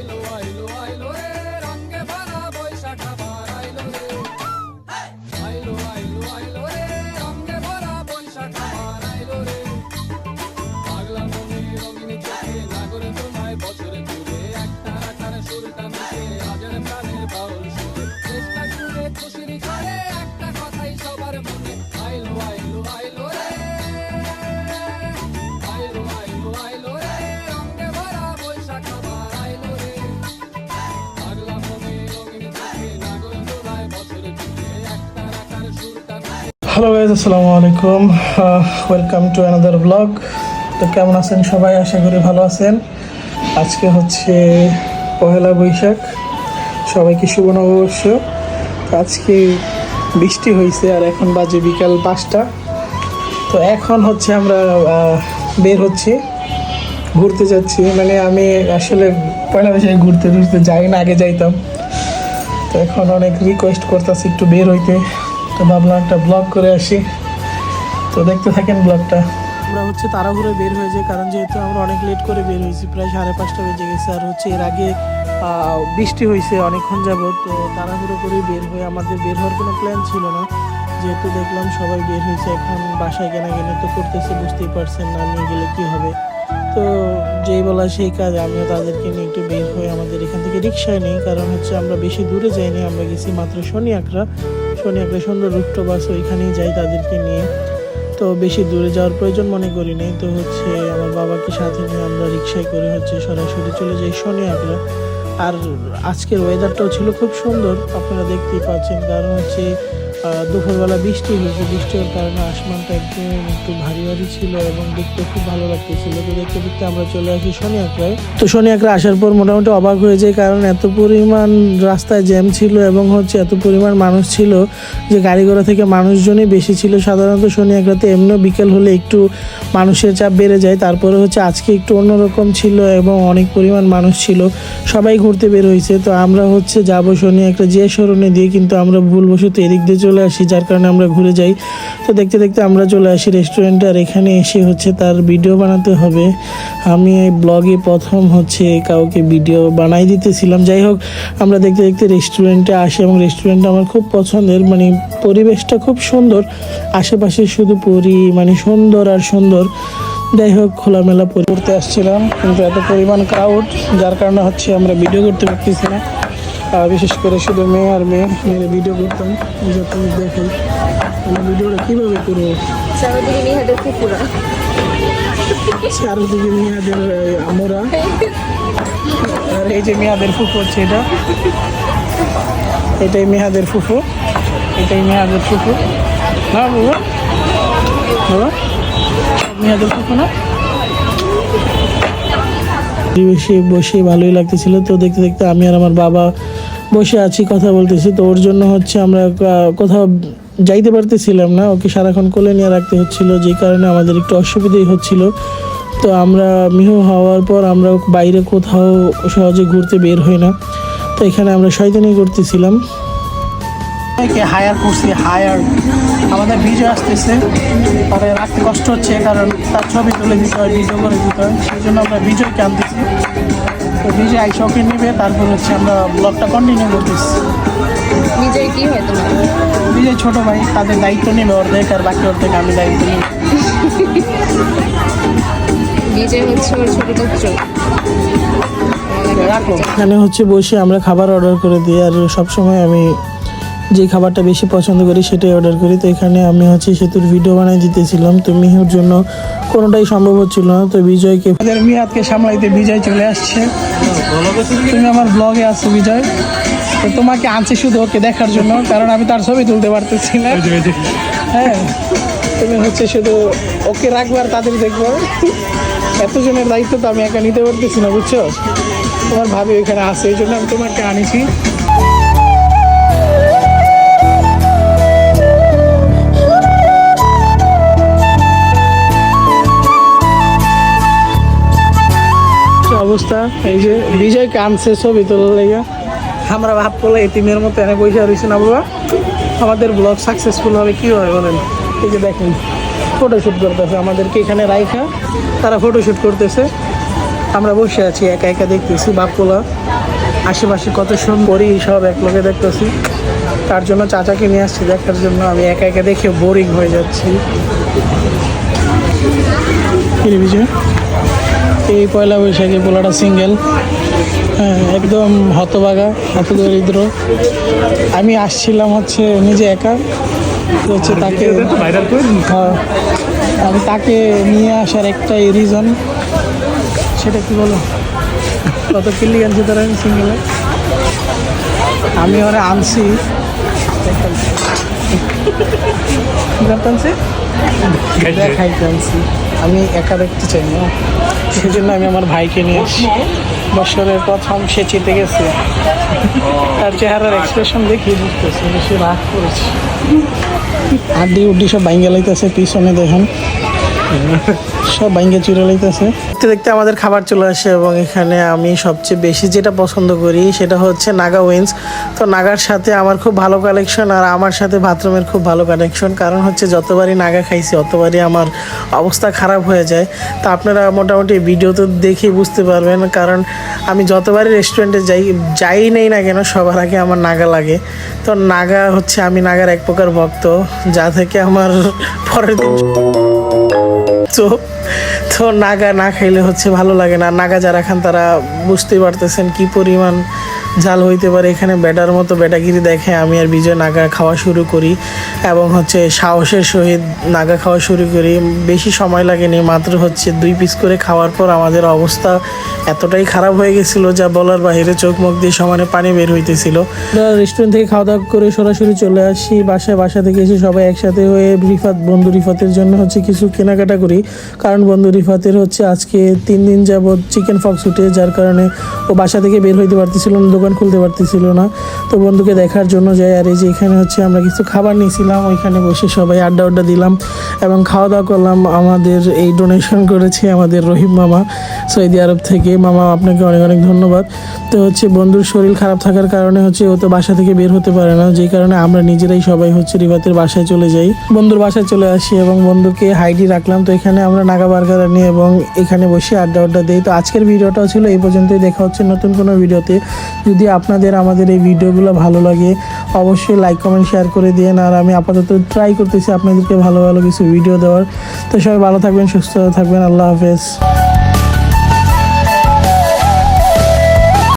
Iloa, Iloa. Hello guys আসসালামু আলাইকুম welcome to another blog তো কেমন আছেন সবাই? আশা করি ভালো আছেন। আজকে হচ্ছে পহেলা বৈশাখ। সবাইকে শুভ নববর্ষ। আজকে বৃষ্টি হয়েছে আর এখন বাজে বিকাল পাঁচটা। তো এখন হচ্ছে আমরা বের হচ্ছি। ঘুরতে যাচ্ছি। মানে আমি আসলে পয়লা বৈশাখে ঘুরতে টুরতে যাই না, আগে যাইতাম। তো এখন অনেক রিকোয়েস্ট করতেছি একটু বের হইতে। তো ভাবলাম একটা ব্লগ করে আসি। তো দেখতে থাকেন ব্লগটা আমরা হচ্ছে তাড়াহুড়ো বের হয়ে যাই, কারণ যেহেতু আমরা অনেক লেট করে বের হয়েছি, প্রায় সাড়ে পাঁচটা বেজে গেছে, আর হচ্ছে এর আগে বৃষ্টি হয়েছে অনেকক্ষণ যাবত তো তাড়াহুড়ো করে বের হয়ে আমাদের বের হওয়ার কোনো প্ল্যান ছিল না। যেহেতু দেখলাম সবাই বের হয়েছে, এখন বাসায় কেনা কেনা তো করতেছে, বুঝতেই পারছেন না নিয়ে গেলে কী হবে। তো যেই বলা সেই কাজ, আমিও তাদেরকে নিয়ে একটু বের হয়ে আমাদের এখান থেকে রিক্সায় নেই, কারণ হচ্ছে আমরা বেশি দূরে যাইনি, আমরা গেছি মাত্র শনি আকরা শনি একটা সুন্দর রুট্টো বাস ওইখানেই যাই তাদেরকে নিয়ে। তো বেশি দূরে যাওয়ার প্রয়োজন মনে করি নাই। তো হচ্ছে আমার বাবাকে সাথে নিয়ে আমরা রিক্সায় করে হচ্ছে সরাসরি চলে যাই শনি আগ্রা আর আজকের ওয়েদারটাও ছিল খুব সুন্দর, আপনারা দেখতেই পাচ্ছেন। কারণ হচ্ছে দুপুরবেলা বৃষ্টি হয়েছে। বৃষ্টির কারণে আসমানটা একদম একটু ভারী ভারী ছিল এবং দেখতে খুব ভালো লাগতেছিল। তো দেখতে দেখতে আমরা চলে আসি শনি আকরায় তো শনি আকরা আসার পর মোটামুটি অবাক হয়ে যায় কারণ এত পরিমাণ রাস্তায় জ্যাম ছিল এবং হচ্ছে এত পরিমাণ মানুষ ছিল যে গাড়ি ঘোড়া থেকে মানুষজনই বেশি ছিল। সাধারণত শনি আকরাতে এমনিও বিকেল হলে একটু মানুষের চাপ বেড়ে যায়। তারপরে হচ্ছে আজকে একটু অন্যরকম ছিল এবং অনেক পরিমাণ মানুষ ছিল। সবাই ঘুরতে বের হয়েছে। তো আমরা হচ্ছে যাব শনি একটা যে সরণে দিয়ে কিন্তু আমরা ভুলবশত এদিক দিয়ে চলে আসি, যার কারণে আমরা ঘুরে যাই। তো দেখতে দেখতে আমরা চলে আসি রেস্টুরেন্টে আর এখানে এসে হচ্ছে তার ভিডিও বানাতে হবে। আমি এই ব্লগে প্রথম হচ্ছে কাউকে ভিডিও বানাই দিতেছিলাম। যাই হোক, আমরা দেখতে দেখতে রেস্টুরেন্টে আসি এবং রেস্টুরেন্টটা আমার খুব পছন্দের। মানে পরিবেশটা খুব সুন্দর। আশেপাশে শুধু পরি মানে সুন্দর আর সুন্দর। যাই হোক, খোলামেলা করতে আসছিলাম, কিন্তু এত পরিমাণ ক্রাউড যার কারণে হচ্ছে আমরা ভিডিও করতে পারতেছি না। বিশেষ করে শুধু মেয়ে আর মেয়ে মেয়ের ভিডিও করতাম যত দেখেন আমি ভিডিওটা কীভাবে করব চারদিকে নিহাদের কুকুরা। চারদিকে মেয়াদের আমরা আর এই যে মেয়াদের ফুফু হচ্ছে এটা। এটাই মেয়াদের ফুফু। এটাই মেয়াদের ফুফু। না বাবা? বাবা? মেয়াদের ফুফু না? পরিবেশে বসে ভালোই লাগতেছিল। তো দেখতে দেখতে আমি আর আমার বাবা বসে আছি, কথা বলতেছি। তো ওর জন্য হচ্ছে আমরা কোথাও যাইতে পারতেছিলাম না। ওকে সারাক্ষণ কোলে নিয়ে রাখতে হচ্ছিল যে কারণে আমাদের একটু অসুবিধাই হচ্ছিল। তো আমরা মিহু হওয়ার পর আমরা বাইরে কোথাও সহজে ঘুরতে বের হই না। তো এখানে আমরা শয়তানি করতেছিলাম। হায়ার করছি হায়ার আমাদের ভিডিও আসতেছে। পরে রাখতে কষ্ট হচ্ছে, কারণ তার ছবি তুলে দিতে হয় ভিডিও করে দিতে হয়। সেই জন্য আমরা ভিডিওকে আনতেছি। তো ভিডিও আইসকে নেবে তারপর হচ্ছে আমরা ব্লগটা কন্টিনিউ করতেছি। নিজের কি হয় তোমার? বিজয় ছোট ভাই তাদের দায়িত্ব নেবে অর্ধেক আর বাকি অর্ধেক আমি দায়িত্ব নিই। নিজে হচ্ছে ওর ছোট এখানে হচ্ছে বসে আমরা খাবার অর্ডার করে দিই আর সবসময় আমি যে খাবারটা বেশি পছন্দ করি সেটাই অর্ডার করি। তো এখানে আমি হচ্ছে সেতুর ভিডিও বানাই দিতেছিলাম। তো মিহুর জন্য কোনোটাই সম্ভব হচ্ছিল না। তো বিজয়কে মিয়াদকে সামলাইতে বিজয় চলে আসছে। তুমি আমার ব্লগে আছো বিজয়। তো তোমাকে আনছি শুধু ওকে দেখার জন্য কারণ আমি তার ছবি তুলতে পারতেছি না। হ্যাঁ তুমি হচ্ছে শুধু ওকে রাখবে আর তাদের দেখব। এতজনের দায়িত্ব তো আমি একা নিতে পারতেছি না বুঝছ? তোমার ভাবি ওইখানে আছে এই জন্য আমি তোমাকে আনিছি। অবস্থা, এই যে বিজয় কানছে ছবি তোলার লেগে। আমরা ভাব করলে এটিমের মতো এনে পয়সা রয়েছে না বাবা? আমাদের ব্লগ সাকসেসফুল হবে কি হয় বলেন? এই যে দেখেন ফটোশ্যুট করতেছে আমাদেরকে এখানে রাইখা। তারা ফটোশ্যুট করতেছে। আমরা বসে আছি, একা একা দেখতেছি বাপগুলা আশেপাশে কত সুন্দরই সব এক লোকে দেখতেছি। তার জন্য চাচাকে নিয়ে আসছি দেখার জন্য। আমি একা একা দেখে বোরিং হয়ে যাচ্ছি? এই পয়লা বৈশাখে পোলাটা সিঙ্গেল হ্যাঁ একদম হতবাগা হত দরিদ্র। আমি আসছিলাম হচ্ছে নিজে একা। হচ্ছে তাকে হ্যাঁ, আমি তাকে নিয়ে আসার একটাই রিজন সেটা কি বলো? কত কিল্লি আনছে তারা সিঙ্গেলে আমি ওরা আনছি। আনছি? আনছি। আমি একা দেখতে চাই না। সেই জন্য আমি আমার ভাইকে নিয়ে এসেছি বছরের প্রথম সে চেতে গেছে। তার চেহারার এক্সপ্রেশন দেখি বুঝতেছি সে রাগ করেছে। আড্ডি উড্ডি সব বাইঙ্গে লাইতেছে পিছনে দেখেন। সব বাইঙ্গে চুরে লাইতেছে। দেখতে দেখতে আমাদের খাবার চলে আসে এবং এখানে আমি সবচেয়ে বেশি যেটা পছন্দ করি সেটা হচ্ছে নাগা উইন্স তো নাগার সাথে আমার খুব ভালো কালেকশন আর আমার সাথে বাথরুমের খুব ভালো কানেকশন। কারণ হচ্ছে যতবারই নাগা খাইছি, অতবারই আমার অবস্থা খারাপ হয়ে যায়। তো আপনারা মোটামুটি ভিডিও তো দেখেই বুঝতে পারবেন, কারণ আমি যতবারই রেস্টুরেন্টে যাই যাই নেই না কেন, সবার আগে আমার নাগা লাগে। তো নাগা হচ্ছে আমি নাগার এক প্রকার ভক্ত, যা থেকে আমার পরের দিন তো তো নাগা না খাইলে হচ্ছে ভালো লাগে না। নাগা যারা খান তারা বুঝতে পারতেছেন কি পরিমাণ জাল হইতে পারে। এখানে বেটার মতো বেটাগিরি দেখে আমি আর বিজয় নাগা খাওয়া শুরু করি এবং হচ্ছে সাহসের সহিত নাগা খাওয়া শুরু করি। বেশি সময় লাগেনি, মাত্র হচ্ছে দুই পিস করে খাওয়ার পর আমাদের অবস্থা এতটাই খারাপ হয়ে গেছিল যা বলার বাইরে চোখ মুখ দিয়ে সমানে পানি বের হইতেছিল। রেস্টুরেন্ট থেকে খাওয়া দাওয়া করে সরাসরি চলে আসি। বাসায় বাসা থেকে এসে সবাই একসাথে হয়ে রিফাত, বন্ধু রিফাতের জন্য হচ্ছে কিছু কেনাকাটা করি। কারণ বন্ধু রিফাতের হচ্ছে আজকে তিন দিন যাবৎ চিকেন ফক্স উঠে, যার কারণে ও বাসা থেকে বের হইতে পারতেছিল না। দোকান খুলতে পারতেছিল না। তো বন্ধুকে দেখার জন্য যাই, আর এই যে এখানে হচ্ছে আমরা কিছু খাবার নিয়েছিলাম, ওইখানে বসে সবাই আড্ডা আড্ডা দিলাম এবং খাওয়া দাওয়া করলাম। আমাদের এই ডোনেশন করেছে আমাদের রহিম মামা, সৌদি আরব থেকে। মামা, আপনাকে অনেক অনেক ধন্যবাদ। তো হচ্ছে বন্ধুর শরীর খারাপ থাকার কারণে হচ্ছে ও তো বাসা থেকে বের হতে পারে না, যে কারণে আমরা নিজেরাই সবাই হচ্ছে রিবাতের বাসায় চলে যাই। বন্ধুর বাসায় চলে আসি এবং বন্ধুকে হাইডি রাখলাম। তো এখানে আমরা নাগা বার্গার আনি এবং এখানে বসে আড্ডা আড্ডা দিই। তো আজকের ভিডিওটাও ছিল এই পর্যন্তই। দেখা হচ্ছে নতুন কোনো ভিডিওতে। যদি আপনাদের আমাদের এই ভিডিওগুলো ভালো লাগে, অবশ্যই লাইক কমেন্ট শেয়ার করে দিন আর আমি আপাতত ট্রাই করতেছি আপনাদেরকে ভালো ভালো কিছু ভিডিও দেওয়ার। তো সবাই ভালো থাকবেন, সুস্থ থাকবেন। আল্লাহ হাফেজ।